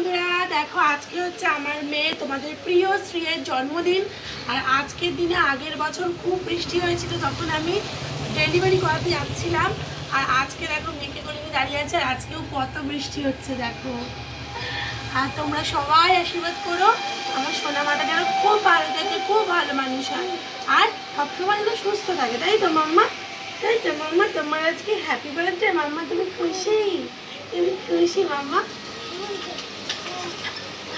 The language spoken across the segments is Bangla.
বন্ধুরা, দেখো আজকে হচ্ছে আমার মেয়ে, তোমাদের প্রিয় শ্রীয়ের জন্মদিন। আর আজকের দিনে আগের বছর খুব বৃষ্টি হয়েছিল, তখন আমি ডেলিভারি করাতে যাচ্ছিলাম। আর আজকে দেখো মেয়েকে করে নিয়ে দাঁড়িয়ে আছে, আর আজকেও কত বৃষ্টি হচ্ছে, দেখো। আর তোমরা সবাই আশীর্বাদ করো, আমার সোনা মাটা যেন খুব ভালো থাকে, খুব ভালো মানুষ হয়। আর সবসময় যেন সুস্থ থাকে, তাই তো, মাম্মা? তাই তো, মাম্মা, তোমার আজকে হ্যাপি বার্থডে মাম্মা, তুমি খুশি? তুমি খুশি, মাম্মা?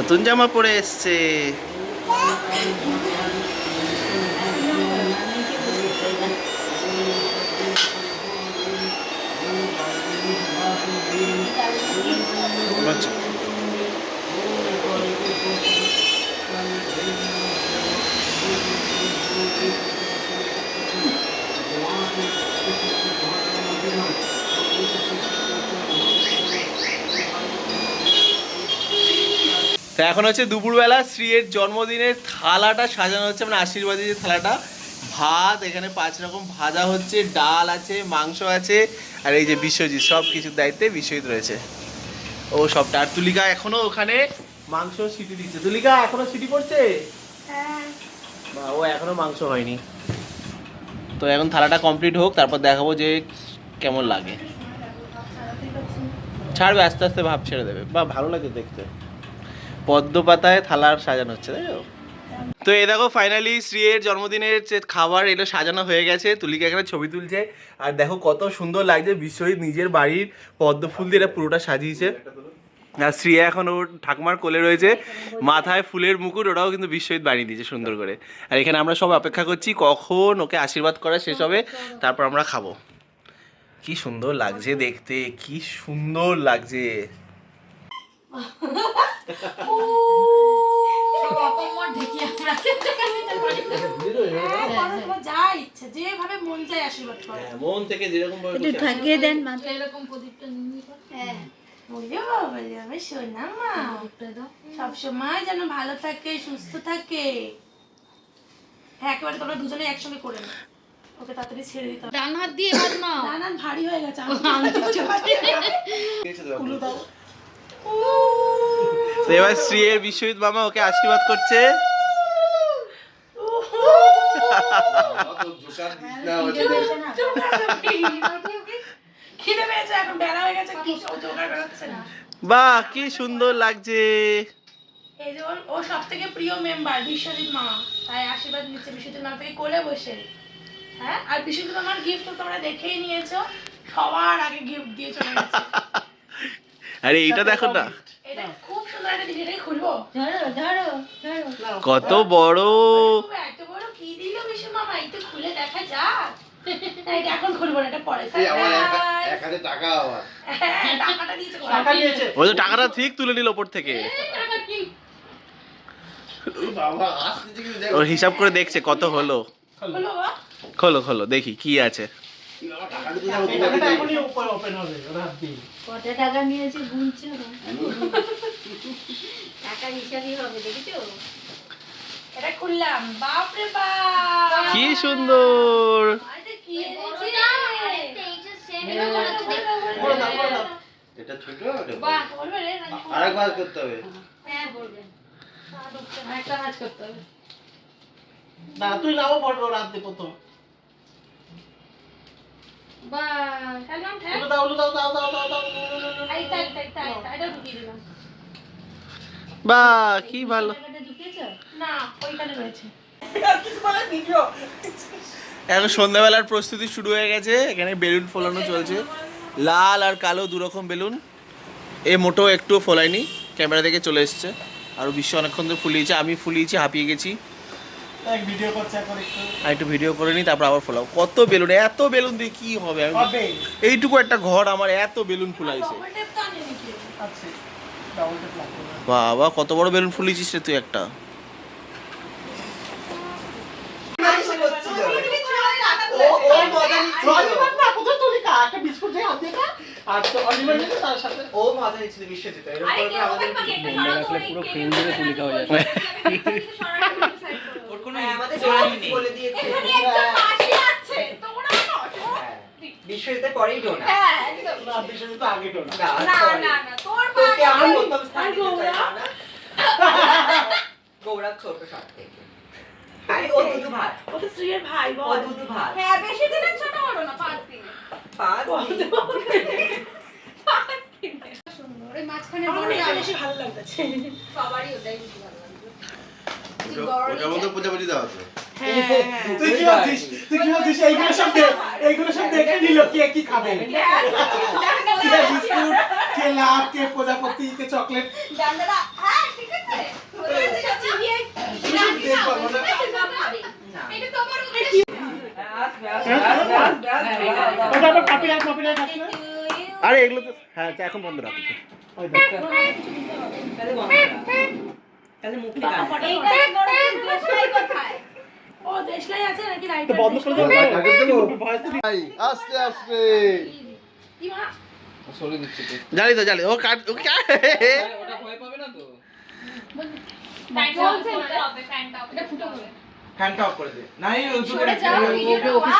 নতুন জামা পরে এসছে আচ্ছা তো এখন হচ্ছে দুপুরবেলা শ্রীয়ের জন্মদিনের থালাটা সাজানো হচ্ছে মানে আশীর্বাদী যে থালাটা। ভাত এখানে পাঁচ রকম ভাজা হচ্ছে ডাল আছে মাংস আছে আর এই যে বিশ্বজিৎ সব কিছুর দায়িত্বে বিশ্বজিৎ রয়েছে। ও সবটা। আর তুলিকা এখনও ওখানে মাংস সিটি দিচ্ছে। তুলিকা এখনও সিটি পড়ছে হ্যাঁ। বা ও এখনও মাংস হয়নি। তো এখন থালাটা কমপ্লিট হোক তারপর দেখাবো যে কেমন লাগে। ছাড়বে আস্তে আস্তে ভাব ছেড়ে দেবে। বা ভালো লাগে দেখতে। পদ্ম পাতায় থালার সাজানো হচ্ছে, তাই তো? তো এই দেখো ফাইনালি শ্রীয়ের জন্মদিনের যে খাবার এটা সাজানো হয়ে গেছে। তুলিকা এখানে ছবি তুলছে। আর দেখো কত সুন্দর লাগছে, বিশ্বজিৎ নিজের বাড়ির পদ্ম ফুল দিয়ে এটা পুরোটা সাজিয়েছে। আর শ্রিয়া এখন ওর ঠাকুমার কোলে রয়েছে, মাথায় ফুলের মুকুট, ওটাও কিন্তু বিশ্বজিৎ বানিয়ে দিয়েছে সুন্দর করে। আর এখানে আমরা সব অপেক্ষা করছি কখন ওকে আশীর্বাদ করা শেষ হবে, তারপর আমরা খাব। কি সুন্দর লাগছে দেখতে, কি সুন্দর লাগছে। আশীর্বাদ করো। হ্যাঁ, মন থেকে যেরকম ভাবে একটু খুশি দেন মাথায় এরকম প্রদীপটা নিয়ে হ্যাঁ। বলে বাবা যাবে সোনা মা। সবসময় যেন ভালো থাকে সুস্থ থাকে। হ্যাঁ একেবারে তোমরা দুজনে একসঙ্গে করে নাও। ওকে তাড়াতাড়ি ছেড়ে দিতে হবে। ডান হাত দিয়ে হাত নাও। না না ভারী হয়ে গেছে আমি তো বুঝতে না। দিয়েছে তো কুলু দাও। তো এবার শ্রীয়ের বিশ্বজিৎ মামা ওকে আশীর্বাদ করছে খিদে পেয়েছে এখন বেলা হয়ে গেছে কি সব জোগাড় বেরোচ্ছে না বাহ কি সুন্দর লাগছে। এই যে ওর- ও সব থেকে প্রিয় মেম্বার বিশ্বজিৎ মামা তাই আশীর্বাদ নিচ্ছে বিশ্বজিৎ মামা থেকে কোলে বসে। হ্যাঁ আর বিশ্বজিৎ মামার গিফট তো তোমরা দেখেই নিয়েছো সবার আগে গিফট দিয়ে চলে গেছে। আরে এইটা দেখো না। এটা খুব সুন্দর একটা জিনিস খুলবো? ধরো ধরো ধরো। কত বড় খুব এত বড় কি দিল বিশু মামা একটু খুলে দেখা যাক। এটা এখন খুলবো না এটা পরে। Surprise! হ্যাঁ, টাকাটা দিয়েছে কোথায়? ওই তো টাকাটা ঠিক তুলে নিল ওপর থেকে। ওর হিসাব করে দেখছে কত হলো। হলো খোলো খোলো দেখি কি আছে। টাকা নিয়েছে গুনছো? টাকার হিসাবই হবে দেখেছ? এটা খুললাম। বাপ! কি সুন্দর! এটা কি এটা ছোট বাহ বলবে রে, আরেকবার করতে হবে। হ্যাঁ একটা কাজ করতে হবে। না তুই নাও বড় রাত দে প্রথম এটা ঢুকিয়ে দিলাম। বাহ কি ভালো। টাকাটা ঢুকিয়েছো না, ওইখানে রয়েছে। এখন সন্ধ্যাবেলার প্রস্তুতি শুরু হয়ে গেছে। এখানে বেলুন ফোলানো চলছে। লাল আর কালো দু রকম বেলুন। এ মোটো একটু ফোলায়নি। ক্যামেরা থেকে চলে এসছে। আর বিশ্ব অনেকক্ষণ ধরে ফুলিয়েছে। আমি ফুলিয়েছি হাঁপিয়ে গেছি। আর একটু ভিডিও করে নিই তারপর আবার ফোলাও। কত বেলুন এত বেলুন দিয়ে কি হবে? আমি এইটুকু একটা ঘর আমার এত বেলুন ফুলাইছে। Double বাবা কত বড় বেলুন ফুলিয়েছিস রে তুই একটা? তার হয়ে যাচ্ছে ওর কোনো আমাদের জড়াই নেই বলে দিয়েছে হ্যাঁ। বিশ্বজিতের পরেই ডোনা। না বিশ্বজিৎ আগে টোনা না না না তোকে আমার প্রথম স্থান দিতে চাই না গৌরব ছোট সব থেকে আরে ও দুধু ভাত ও তো শ্রীয়ের ভাই ও বল দুধু ভাত হ্যাঁ বেশি দিনের ছোট হলো না পাঁচ দিন। পাঁচ সুন্দর। এই মাঝখানে বড় এটা বেশি ভালো লাগছে সবারই ওটাই বেশি ভালো লাগল ওটার মধ্যে প্রজাপতি দেওয়া আছে। তুই কি ভাবছিস তুই কি ভাবছিস এইগুলো সব দে- এইগুলো সব দেখে নিল কে কি খাবে কে বিস্কুট কে লাভ কে প্রজাপতি কে চকলেট হ্যাঁ দেখ আরে এগুলো তো হ্যাঁ এখন বন্ধ রাখো দেখ মুখে ও দেশলাই আছে নাকি রাইট বন্ধ করে ভয়েস আস্তে আস্তে। কি মা? সরে দিচ্ছে জানি তো জানি ও কাট ও কা- ওটা ভয় পাবে না তো? ফ্যানটা অফ করে দে। ওকে, ওকে, ওকে,